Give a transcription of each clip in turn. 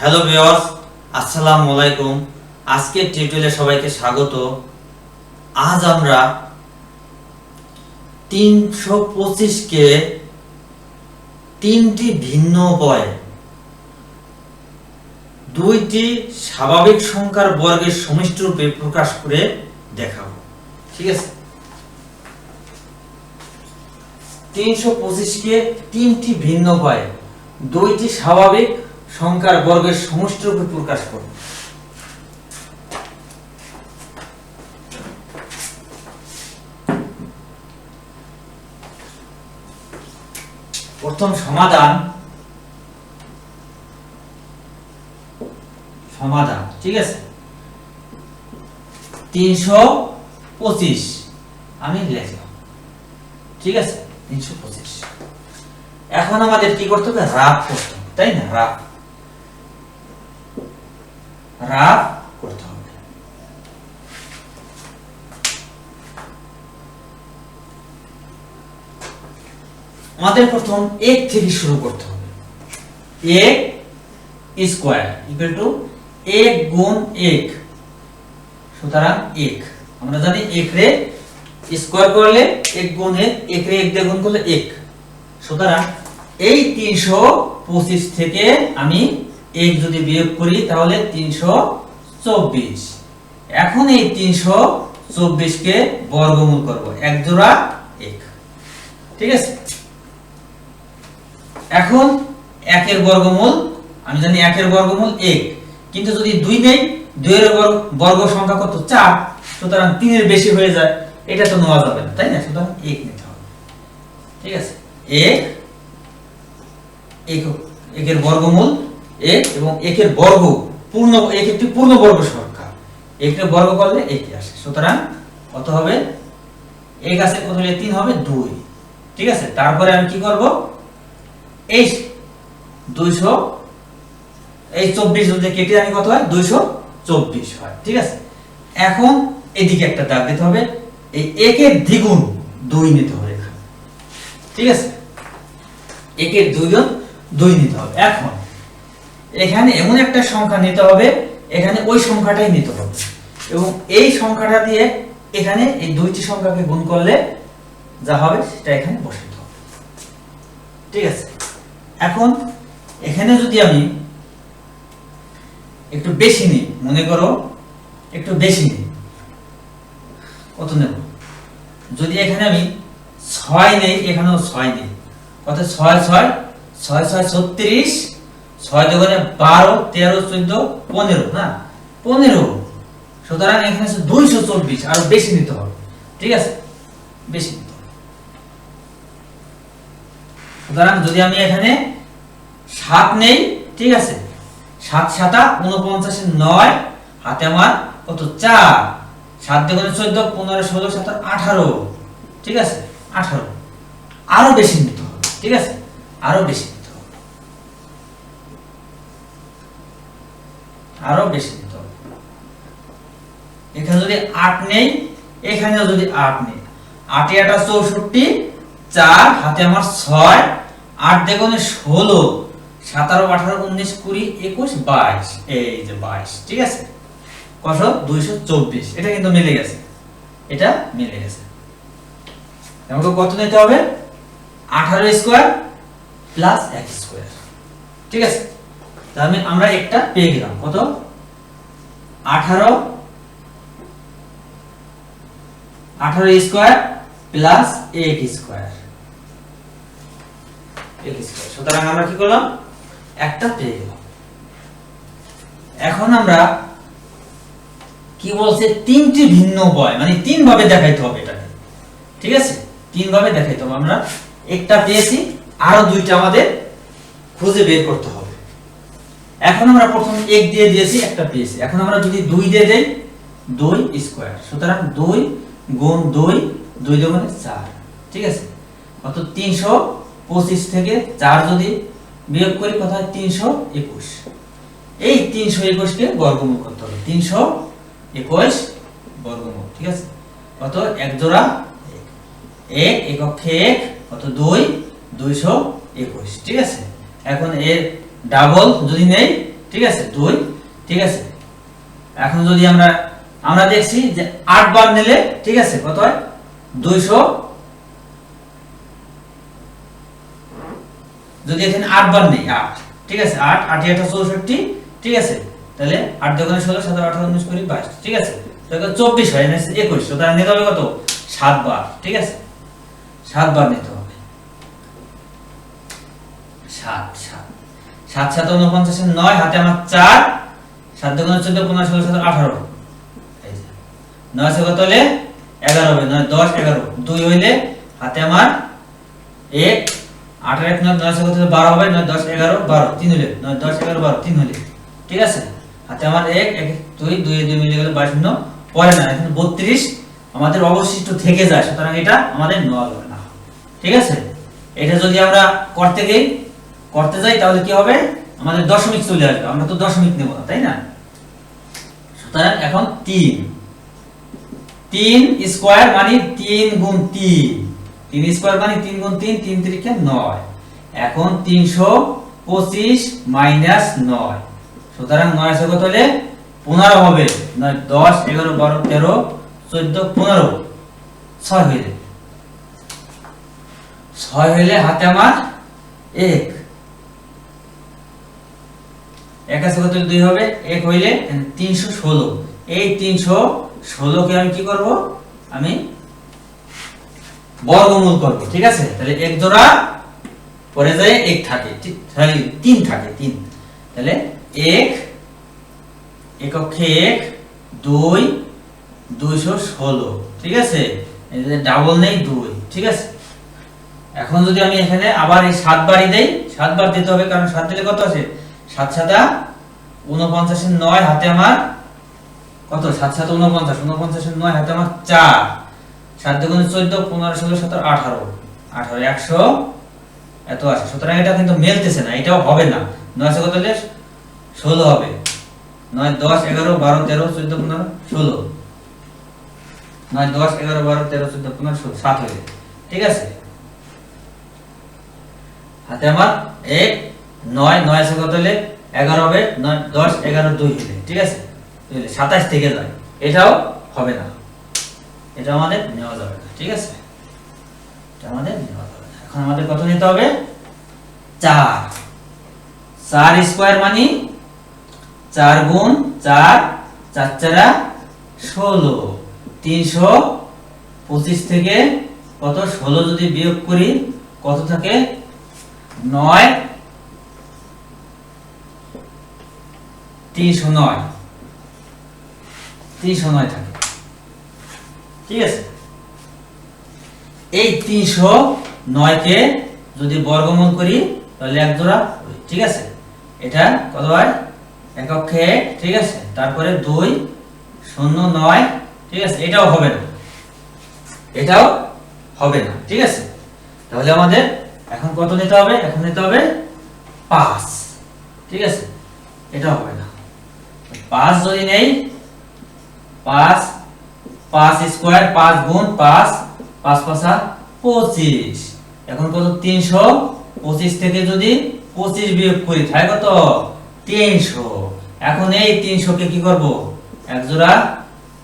Hello viewers, আসসালামু আলাইকুম। আজকের টিউটোরিয়ালে সবাইকে স্বাগত। আজ আমরা তিনশো পঁচিশকে তিনটি ভিন্ন উপায়ে দুইটি স্বাভাবিক সংখ্যার বর্গের সমষ্টি রূপে প্রকাশ করে দেখাবো। ঠিক আছে? তিনশো পঁচিশকে তিনটি ভিন্ন উপায়ে দুইটি স্বাভাবিক সংখ্যার বর্গের সমষ্টি রূপে প্রকাশ করব প্রথম সমাধান সমাধান, ঠিক আছে? তিনশো পঁচিশ, আমি লিখলাম ঠিক আছে? তিনশো পঁচিশ। এখন আমাদের কি করতে হবে? রাফ করতে হবে, তাই না? রাফ। রাফ করতে হবে। আমাদের প্রথম এক থেকে শুরু করতে হবে। এক স্কোয়ার ইকুয়াল টু এক গুণ এক। সুতরাং এক। আমরা জানি এক রে স্কোয়ার করলে এক গুণ এক এক রে এক দিয়ে গুণ করলে এক। সুতরাং এই তিনশো পঁচিশ থেকে আমি এক যদি বিয়োগ করি, তাহলে তিনশো চব্বিশ। এখন এই তিনশো চব্বিশকে বর্গমূল করব, এক জোড়া এক। ঠিক আছে? এখন একের বর্গমূল, আমি জানি একের বর্গমূল এক, কিন্তু যদি দুই নেই, দুইয়ের বর্গ- সংখ্যা কত? চার, সুতরাং তিনের বেশি হয়ে যায়, এটা তো নেওয়া যাবে না, তাই না? সুতরাং এক নিতে হবে। ঠিক আছে? এক- একের বর্গমূল এক এবং একের বর্গ, পূর্ণ, এক একটি পূর্ণ বর্গ সংখ্যা। একের বর্গ করলে একই আসে। সুতরাং কত হবে? এক আছে, কত হলে তিন হবে? দুই। ঠিক আছে? তারপরে আমি কি করব? এই দুইশো, এই চব্বিশ যদি কেটে আনি, কত হয়? দুইশো চব্বিশ হয়। ঠিক আছে? এখন এদিকে একটা দাগ দিতে হবে। এই একের দ্বিগুণ দুই নিতে হবে ঠিক আছে? একের দুইগুণ দুই নিতে হবে। এখন এখানে এমন একটা সংখ্যা নিতে হবে, এখানে ওই সংখ্যাটাই নিতে হবে। এবং এই সংখ্যাটা দিয়ে এখানে এই দুইটি সংখ্যাকে গুণ করলে যা হবে সেটা এখানে বসাতে হবে। ঠিক আছে? এখন এখানে যদি আমি একটু বেশি নিই, মনে করো একটু বেশি নিই, কত নেব? যদি এখানে আমি ছয় নেই, এখানেও ছয় নেই। কত ছয় ছয় ছয় ছয়, ছত্রিশ ছয় দোকানে বারো, তেরো, চোদ্দ, পনেরো, না? পনেরো। সুতরাং এখানে দুইশো চব্বিশ, আরও বেশি নিতে হবে। ঠিক আছে? বেশি সুতরাং যদি আমি এখানে সাত নেই, ঠিক আছে? সাত সাতা উনপঞ্চাশে নয়, হাতে আমার কত? চার। সাত দেখুন চোদ্দ, পনেরো, ষোলো, সতেরো, আঠারো। ঠিক আছে? আঠারো। আরও বেশি নিতে হবে, ঠিক আছে? আরও বেশি নিতে হবে আরও বেশি নিতে হবে। এখানে যদি আট নেই, এখানেও যদি আট নেই। আটে আটা চৌষট্টি, চার, হাতে আমার ছয়, আট দেখুন ষোলো, সাতারো, আঠারো, উনিশ, কুড়ি, একুশ, বাইশ। এই যে বাইশ, ঠিক আছে? কত দুইশো চব্বিশ। এটা কিন্তু মিলে গেছে। এটা মিলে গেছে। আমাকে কত নিতে হবে? আঠারো স্কোয়ার প্লাস এক স্কোয়ার। ঠিক আছে? তাহলে আমরা একটা পেয়ে গেলাম। কত? আঠারো। আঠারো স্কোয়ার প্লাস এক স্কোয়ার এক স্কোয়ার সুতরাং আমরা কি করলাম? একটা পেয়ে গেলাম। এখন আমরা কি বলছে? তিনটি ভিন্ন উপায় মানে তিন ভাবে দেখাইতে হবে এটাকে। ঠিক আছে? তিন ভাবে দেখাইতে হবে। আমরা একটা পেয়েছি, আরও দুইটা আমাদের খুঁজে বের করতে হবে। এখন আমরা প্রথম এক দিয়ে দিয়েছি, একটা পেয়েছি। এখন আমরা যদি দুই দিয়ে দেই, দুই স্কোয়ার। সুতরাং দুই গুণ দুই দুই দুগুণে চার। ঠিক আছে? কত তিনশো পঁচিশ থেকে চার যদি বিয়োগ করি, কত হয়? তিনশো একুশ। এই তিনশো একুশকে বর্গমূল করতে হবে। তিনশো একুশ বর্গমূল। ঠিক আছে? কত এক জোড়া এক। এক একক্ষে এক কত দুই, দুইশো একুশ। ঠিক আছে? এখন এর ডাবল যদি নেই, ঠিক আছে, দুই, ঠিক আছে। এখন যদি আমরা আমরা দেখছি যে আট বার নিলে, ঠিক আছে, কত হয়? দুইশো। যদি এখানে আট বার নেই, আট, ঠিক আছে, আট, আটে আটা চৌষট্টি, ঠিক আছে। তাহলে আট দোকানে ষোলো, সাত আঠারো উনিশ কুড়ি, বাইশ, ঠিক আছে। তাহলে চব্বিশ হয় একুশ সুতরাং নিতে হবে কত? সাত বার, ঠিক আছে। সাত বার নিতে হবে। সাত। সাত সাত নয় হাতে আমার চার সাত দোকানে চোদ্দ পনেরো ষোলো আঠারো নয় সে কত হলে? এগারো হবে, নয়, দশ, এগারো। দুই হইলে হাতে আমার এক, আঠারো এক নয় নয় সে কত বারো হবে, নয়, দশ, এগারো, বারো। তিন হলে নয়, দশ, এগারো, বারো, তিন হলে ঠিক আছে? হাতে আমার এক এক দুই দুই দুই মিলে গেলে বাইশ শূন্য, পরে না, এখন বত্রিশ আমাদের অবশিষ্ট থেকে যায়, সুতরাং এটা আমাদের নেওয়া যাবে না। ঠিক আছে? এটা যদি আমরা করতে গেই করতে যাই, তাহলে কি হবে? আমাদের দশমিক চলে আসবে। আমরা তো দশমিক নেব না, তাই না? সুতরাং এখন তিন। তিন স্কোয়ার মানে তিন গুণ তিন। তিন স্কোয়ার মানে তিন গুণ তিন তিন তিরিকে নয়। এখন তিনশো পঁচিশ মাইনাস নয়। সুতরাং নয় আছে কত হলে? পনেরো হবে। নয়, দশ, এগারো, বারো, তেরো, চোদ্দ, পনেরো। ছয় হইলে ছয় হইলে হাতে আমার এক। এক আছে দুই হবে? এক হইলে তিনশো ষোলো। এই তিনশো ষোলোকে আমি কি করব? আমি বর্গমূল করব, ঠিক আছে? তাহলে এক জোড়া, পরে যায় এক থাকে সরি তিন থাকে, তিন। তাহলে এক, এককে এক, দুই, দুইশো ষোলো, ঠিক আছে? ডাবল নেই, দুই, ঠিক আছে? এখন যদি আমি এখানে আবার এই সাত বারই দেই, সাত বার দিতে হবে, কারণ সাত দিলে কত আছে? সাত সাতা উনপঞ্চাশের নয় হাতে আমার কত? সাত সাত উনপঞ্চাশ উনপঞ্চাশের নয় হাতে আমার চার। সাত দুগুণে চোদ্দ, পনেরো, ষোলো, সতেরো, আঠারো। আঠারো একশো এত আছে। সুতরাং এটা কিন্তু মেলতেছে না, এটাও হবে না। নয় কত হলে ষোলো হবে। নয়, দশ, এগারো, বারো, তেরো, চোদ্দ, পনেরো, ষোলো। নয়, দশ, এগারো, বারো, তেরো, চোদ্দ, পনেরো, ষোলো, সাত হয়ে ঠিক আছে? হাতে আমার এক নয় নয় আছে কত হলে? এগারো হবে, নয়, দশ, এগারো, দুই হলে, ঠিক আছে? সাতাশ থেকে যায় এটাও হবে না। এটা আমাদের নেওয়া যাবে না, ঠিক আছে? এটা আমাদের নেওয়া যাবে না। এখন আমাদের কত নিতে হবে? চার। চার স্কোয়ার মানে চার গুণ চার চার চারা ষোলো। তিনশো পঁচিশ থেকে কত? ষোলো যদি বিয়োগ করি, কত থাকে? নয়। থাকে। ঠিক আছে? এই তিনশো নয়কে যদি বর্গমূল করি, তাহলে এক জোড়া ঠিক আছে? এটা কত হয়? এককে এক, ঠিক আছে? তারপরে দুই, শূন্য নয়, ঠিক আছে? এটাও হবে না। এটাও হবে না, ঠিক আছে? তাহলে আমাদের এখন কত নিতে হবে? এখন নিতে হবে পাঁচ, ঠিক আছে? এটা হবে না। পাঁচ যদি নেই, পাঁচ পাঁচ স্কোয়ার, পাঁচ গুণ পাঁচ পাঁচ পাঁচা পঁচিশ। এখন কত? তিনশো পঁচিশ থেকে যদি পঁচিশ বিয়োগ করি, তাহলে কত? তিনশো। এখন এই তিনশোকে কি করব? এক জোড়া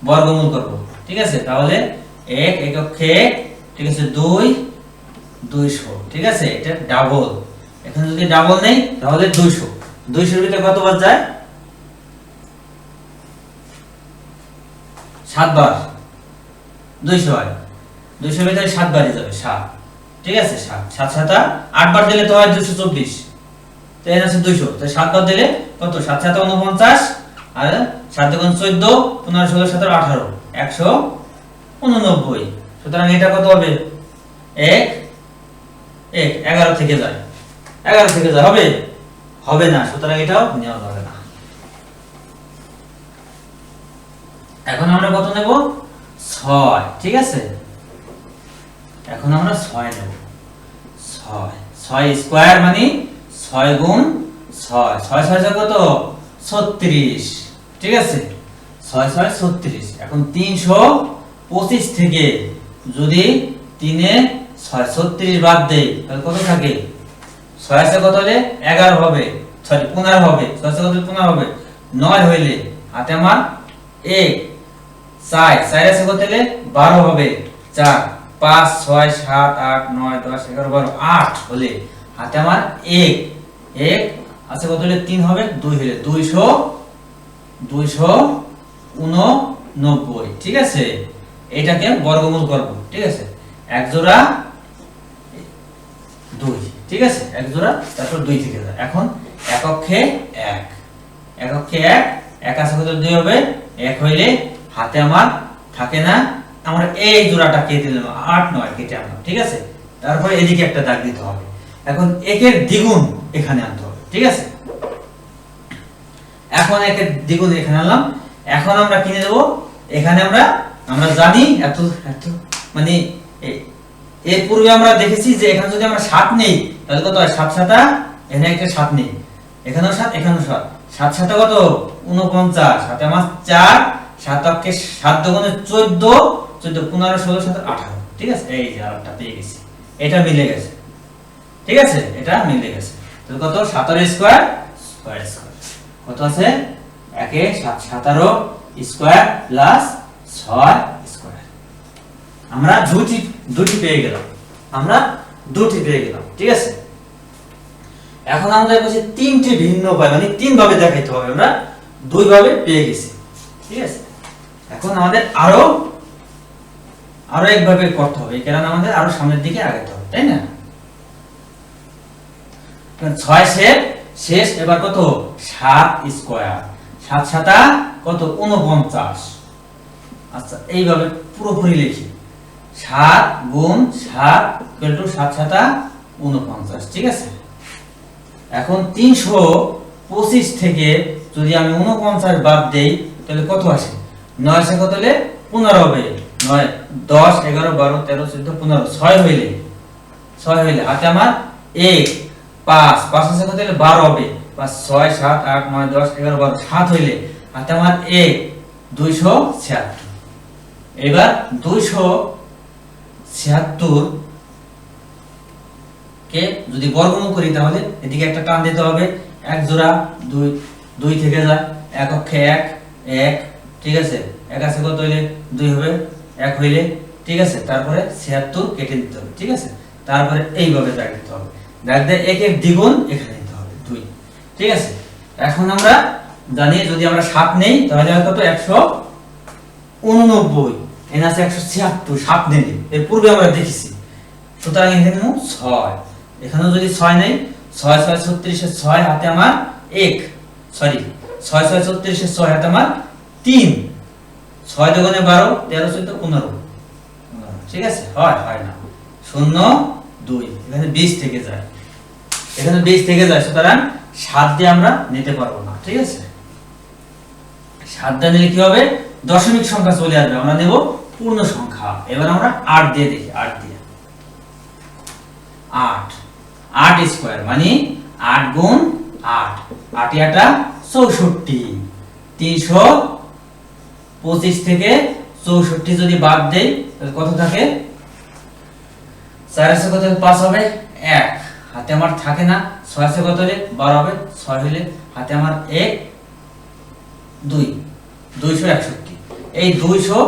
বর্গমূল করব। ঠিক আছে? তাহলে এক একক এক ঠিক আছে, দুই, দুইশো। ঠিক আছে? এটা ডাবল এখানে যদি ডাবল নেই, তাহলে দুইশো। দুইশোর ভিতরে কতবার যায়? সাতবার। দুইশো হয়। দুইশো ভিতরে সাতবারই যাবে, সাত। ঠিক আছে, সাত। সাত সাতা আটবার দিলে তো হয় দুশো চব্বিশ। তো এর আছে দুইশো। তো সাতবার দিলে কত? সাত সাত উনপঞ্চাশ আর সাত দুগুণ চোদ্দ, পনেরো, ষোলো, সতেরো, আঠারো। একশো উননব্বই। সুতরাং এটা কত হবে? এক। এক। এগারো থেকে যায়। এগারো থেকে যায়। হবে? হবে না। সুতরাং এটাও নেওয়া যাবে এখন আমরা কত নেব? ছয়, ঠিক আছে? এখন আমরা ছয় নেব। ছয় ছয় স্কোয়ার মানে ছয় গুণ ছয়। ছয় ছয় কত? ছত্রিশ, ঠিক আছে? ছয় ছয়, ছত্রিশ। এখন তিনশো পঁচিশ থেকে যদি তিনে ছয়, ছত্রিশ বাদ দেই, তাহলে কত থাকে? ছয় আছে কত হলে? এগারো হবে। সরি, পনেরো হবে। ছয় কত পনেরো হবে। নয় হইলে হাতে আমার এক। চার। চার আছে কত বারো হবে। চার, পাঁচ, ছয়, সাত, আট, নয়, দশ, এগারো, বারো, আট হলে। হাতে আমার এক। এক আছে কত হলে? তিন হবে। দুই হলে। দুইশো দুইশো উননব্বই। ঠিক আছে? এটাকে বর্গমূল করব। ঠিক আছে? এক জোড়া দুই। ঠিক আছে? এক জোড়া, তারপর দুই থেকে যায় এখন একক্ষে এক। একক্ষে এক। এক আছে কত দুই হবে। এক হইলে হাতে আমার থাকে না, আমরা এই জোড়াটা কেটে দিলাম আট নয় কেটে আনলাম, ঠিক আছে? তারপরে এদিকে একটা দাগ দিতে হবে। এখন একের দ্বিগুণ এখানে আনতে হবে, ঠিক আছে? এখন একের দ্বিগুণ এখানে আনলাম। এখন আমরা কিনে দেবো এখানে আমরা আমরা জানি এত এত মানে এর পূর্বে আমরা দেখেছি যে এখানে যদি আমরা সাত নেই, তাহলে কত হয়? সাত সাতা? এখানে একটা সাত নেই। এখানেও সাত এখানেও সাত। সাত সাতা কত? উনপঞ্চাশ সাথে আমার চার সাত অক্ষে সাত দোকানে চোদ্দ চোদ্দ পনেরো, ষোলো সাত আঠারো। ঠিক আছে? এই যে আরেকটা পেয়ে গেছি। এটা মিলে গেছে। ঠিক আছে? এটা মিলে গেছে। তাহলে কত? সাতারো স্কোয়ার স্কোয়ার স্কোয়ার। কত আছে? একে সাত, সাতারো স্কোয়ার প্লাস ছয় স্কোয়ার। আমরা দুটি দুটি পেয়ে গেলাম। আমরা দুটি পেয়ে গেলাম। ঠিক আছে? এখন আমাদের কাছে তিনটি ভিন্ন উপায় মানে তিন ভাবে দেখাইতে হবে। আমরা দুই ভাবে পেয়ে গেছি। ঠিক আছে? এখন আমাদের আরও আরও একভাবে করতে হবে কারণ আমাদের আরও সামনের দিকে আগাতে হবে, তাই না? ছয় শেষ শেষ, এবার কত? সাত স্কোয়ার। সাত সাতা কত? উনপঞ্চাশ আচ্ছা এইভাবে পুরোপুরি লিখি। সাত গুণ সাত টু সাত সাতা উনপঞ্চাশ ঠিক আছে? এখন তিনশো পঁচিশ থেকে যদি আমি উনপঞ্চাশ বাদ দেই, তাহলে কত আসে? নয় আসে কত হলে হবে। নয়, দশ, এগারো, বারো, তেরো, চোদ্দ, পনেরো, ছয় হইলে। ছয় হইলে, হাতে আমার এক, পাঁচ পাঁচ আছে কত বারো হবে। পাঁচ, ছয়, সাত, আট, নয়, দশ, এগারো, বারো, সাত হইলে হাতে আমার এক, দুইশো ছিয়াত্তর। এবার দুইশো ছিয়াত্তর কে যদি বর্গমূল করি তাহলে এদিকে একটা টান দিতে হবে। এক জোড়া, দুই দুই থেকে যায় এক অক্ষে এক এক ঠিক আছে? এক আছে কত হইলে? দুই হবে। এক হইলে, ঠিক আছে? তারপরে ছিয়াত্তর কেটে দিতে হবে, ঠিক আছে? তারপরে এইভাবে দাগ দিতে হবে। দাগ দিয়ে একের দ্বিগুণ এখানে দিতে হবে, দুই। ঠিক আছে? এখন আমরা জানি যদি আমরা সাত নেই, তাহলে হয় কত? একশো উননব্বই। এখানে আছে একশো ছিয়াত্তর সাত নেই। এর পূর্বে আমরা দেখেছি। সুতরাং এখানে ছয়। এখানেও যদি ছয় নেই, ছয় ছয় ছত্রিশের ছয় হাতে আমার এক। সরি, ছয় ছয় ছত্রিশের ছয় হাতে আমার তিন। ছয় দোকানে বারো, তেরো চোদ্দ, পনেরো। ঠিক আছে? হয় হয় না। শূন্য, দুই। এখানে বিশ থেকে যায়। এখানে বিশ থেকে যায়, সুতরাং সাত দিয়ে আমরা নিতে পারব না। ঠিক আছে? সাত দিয়ে নিলে কি হবে? দশমিক সংখ্যা চলে আসবে। আমরা নেব পূর্ণ সংখ্যা। এবার আমরা আট দিয়ে দেখি, আট দিয়ে। আট। আট স্কোয়ার মানে আট গুণ আট। আটে আটা চৌষট্টি। তিনশো পঁচিশ থেকে চৌষট্টি যদি বাদ দেই, তাহলে কত থাকে? চার আছে কত পাঁচ হবে? এক। হাতে আমার থাকে না, ছয় আছে কত হলে? বারো হবে, ছয় হলে হাতে আমার এক, দুই। দুইশো একষট্টি। এই দুইশো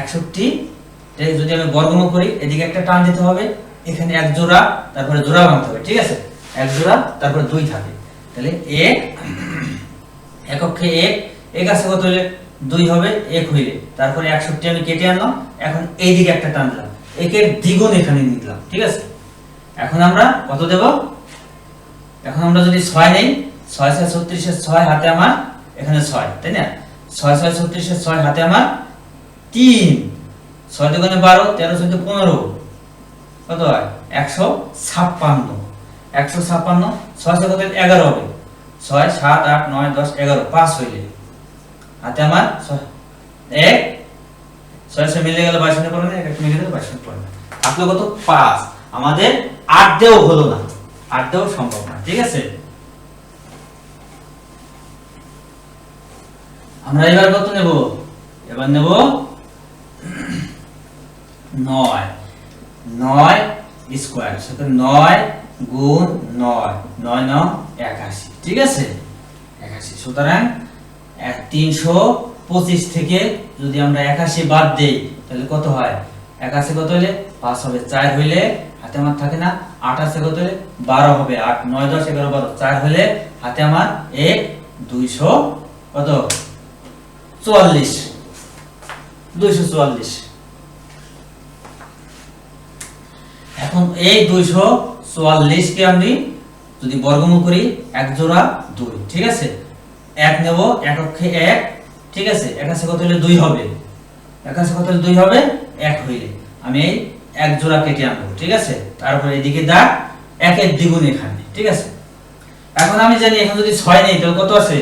একষট্টি যদি আমি বর্গমূল করি, এদিকে একটা টান দিতে হবে, এখানে এক জোড়া, তারপরে জোড়া ভাঙতে হবে, ঠিক আছে? এক জোড়া, তারপরে দুই থাকে। তাহলে এক একক্ষে এক এক আছে কত হলে? দুই হবে, এক হইলে। তারপরে একষট্টি আমি কেটে আনলাম, এখন এই এইদিকে একটা টান দিলাম। একের দ্বিগুণ এখানে নিলাম ঠিক আছে? এখন আমরা কত দেব? এখন আমরা যদি ছয় নেই, ছয় ছয় ছত্রিশের ছয় হাতে আমার এখানে ছয়, তাই না? ছয় ছয় ছত্রিশের ছয় হাতে আমার তিন। ছয় দোকানে বারো, তেরো চোদ্দ পনেরো। কত হয়? একশো ছাপ্পান্ন। একশো ছাপ্পান্ন, ছয় ছয় কত? এগারো হবে। ছয়, সাত, আট, নয়, দশ, এগারো, পাঁচ হইলে। হাতে আমার? ছয়। এক ছয় মিলে গেলে বাইশ পড়বে এক মিলে গেলে বাইশ পড়বে থাকল কত? পাঁচ। আমাদের আট দেও হলো না। আট দেও সম্ভব না, ঠিক আছে? আমরা এবার কত নেব? এবার নেব নয়। নয় স্কোয়ার সেটা নয় গুণ নয়। নয় ন একাশি, ঠিক আছে? একাশি। সুতরাং তিনশো পঁচিশ থেকে যদি আমরা একাশি বাদ দেই, তাহলে কত হয়? একাশি কত হলে? পাঁচ হবে চার হইলে হাতে আমার থাকে না, আঠাশে কত হলে? বারো হবে আট, নয়, দশ, এগারো, বারো, চার হলে হাতে আমার এক দুইশো কত? চুয়াল্লিশ। দুইশো চুয়াল্লিশ। এখন এই দুইশো চুয়াল্লিশকে আমি যদি বর্গমূল করি, এক জোড়া দুই, ঠিক আছে? এক নেব এককে এক, ঠিক আছে? একাশে কত হলে দুই হবে? একাশে কত হলে দুই হবে? এক হইলে। আমি এই এক জোড়া কেটে আনব, ঠিক আছে? তারপরে এদিকে দাগ, একের দ্বিগুণ এখানে, ঠিক আছে? এখন আমি জানি এখানে যদি ছয় নেই, তাহলে কত আছে?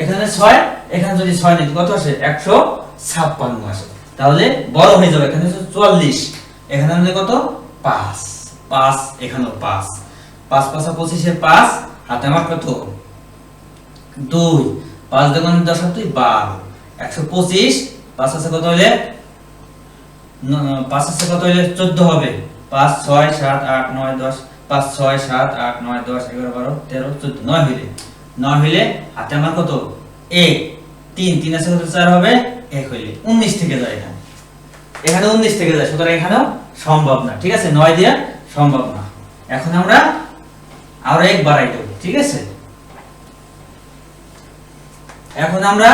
এখানে ছয়, এখানে যদি ছয় নেই, কত আসে একশো ছাপ্পান্ন আসে তাহলে বড় হয়ে যাবে, এখানে চুয়াল্লিশ। এখানে আমাদের কত? পাঁচ। পাঁচ, এখানেও পাঁচ। পাঁচ পাঁচা পঁচিশে পাঁচ, হাতে আমার কত? দুই, পাঁচ দেখুন দশ দুই, বারো। একশো পঁচিশ, পাঁচ আছে কত হলে? পাঁচ আছে কত হলে? চোদ্দ হবে। পাঁচ, ছয়, সাত, আট, নয়, দশ। পাঁচ, ছয়, সাত, আট, নয়, দশ, এগারো, বারো, তেরো, চোদ্দ। নয় হইলে। নয় হইলে হাতে আমার কত? এক। তিন তিন আছে কত? চার হবে? এক হইলে। উনিশ থেকে যায় এখানে। এখানে উনিশ থেকে যায়, সুতরাং এখানেও সম্ভব না, ঠিক আছে? নয় দিয়া সম্ভব না। এখন আমরা আরও এক বাড়াই দেবো, ঠিক আছে? এখন আমরা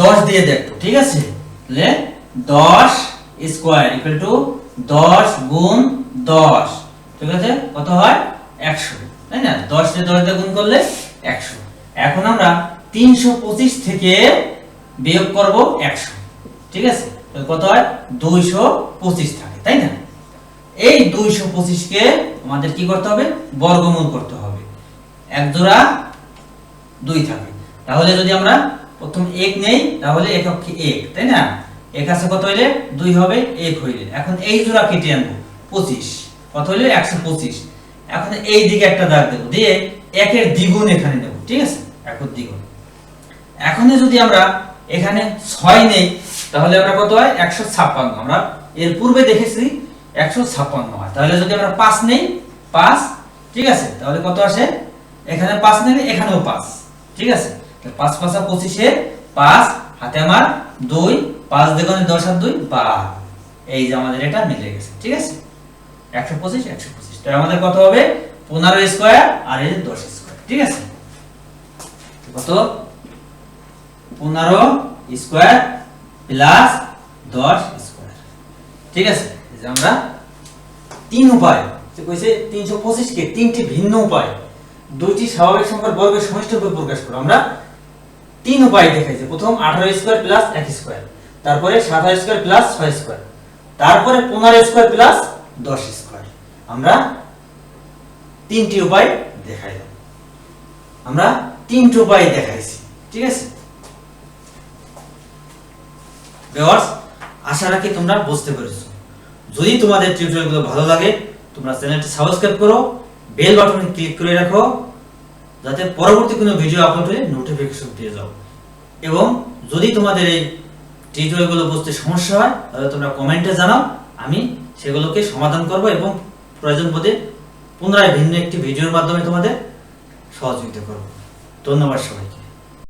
দশ দিয়ে দেখব, ঠিক আছে? তাহলে দশ স্কোয়ার ইকুয়াল টু দশ গুণ দশ, ঠিক আছে? কত হয়? একশো, তাই না? দশ দিয়ে দশ দিয়ে গুণ করলে একশো। এখন আমরা তিনশো পঁচিশ থেকে বিয়োগ করব একশো, ঠিক আছে? কত হয়? দুইশো পঁচিশ থাকে, তাই না? এই দুইশো পঁচিশকে আমাদের কি করতে হবে? বর্গমূল করতে হবে। এক জোড়া দুই থাকে। তাহলে যদি আমরা প্রথম এক নেই, তাহলে একক কি এক, তাই না? এক আছে কত হইলে? দুই হবে, এক হইলে। এখন এই জোড়া কেটে আনব, পঁচিশ। কত হইলে? একশো পঁচিশ। এখন এই দিকে একটা দাগ দেবো, দিয়ে একের দ্বিগুণ এখানে দেবো, ঠিক আছে? একের দ্বিগুণ। এখন যদি আমরা এখানে ছয় নেই, তাহলে আমরা কত হয়? একশো ছাপ্পান্ন। আমরা এর পূর্বে দেখেছি, একশো ছাপ্পান্ন হয়। তাহলে যদি আমরা পাঁচ নেই, পাঁচ, ঠিক আছে? তাহলে কত আসে? এখানে পাঁচ নেই, এখানেও পাঁচ, ঠিক আছে? পাঁচ পাঁচা পঁচিশে, পাঁচ, হাতে আমার দুই, পাঁচ দেখনে দশ আর দুই, বারো। এই যে আমাদের এটা মিলে গেছে, ঠিক আছে? একশো পঁচিশ একশো পঁচিশ। আমাদের কত হবে? পনেরো স্কোয়ার আর এই দশ স্কোয়ার, ঠিক আছে? কত? পনেরো স্কোয়ার প্লাস দশ স্কোয়ার, ঠিক আছে? যে আমরা তিন উপায় কইছে তিনশো পঁচিশ কে তিনটি ভিন্ন উপায়, দুইটি স্বাভাবিক সংখ্যার বর্গের সমষ্টি প্রকাশ করো। আমরা তিন উপায় দেখাইছে। প্রথম আঠারো স্কোয়ার প্লাস এক স্কোয়ার। তারপরে সাতাশ স্কোয়ার প্লাস ছয় স্কোয়ার। তারপরে পনেরো স্কোয়ার প্লাস দশ স্কোয়ার। আমরা তিনটি উপায় দেখাইলাম। আমরা তিনটি উপায় দেখাইছি। ঠিক আছে? ভিউয়ার্স আশা রাখি তোমরা বুঝতে পেরেছ। যদি তোমাদের টিউটোরিয়ালগুলো ভালো লাগে, তোমরা চ্যানেলটি সাবস্ক্রাইব করো বেল বাটনে ক্লিক করে রাখো। যাতে পরবর্তী কোনো ভিডিও আপলোড হলে নোটিফিকেশন পেয়ে যাও। এবং যদি তোমাদের এই টিউটোরিয়ালগুলো বুঝতে সমস্যা হয়, তাহলে তোমরা কমেন্টে জানাও, আমি সেগুলোকে সমাধান করব এবং প্রয়োজন বোধে পুনরায় ভিন্ন একটি ভিডিওর মাধ্যমে তোমাদের সহযোগিতা করব। ধন্যবাদ সবাইকে।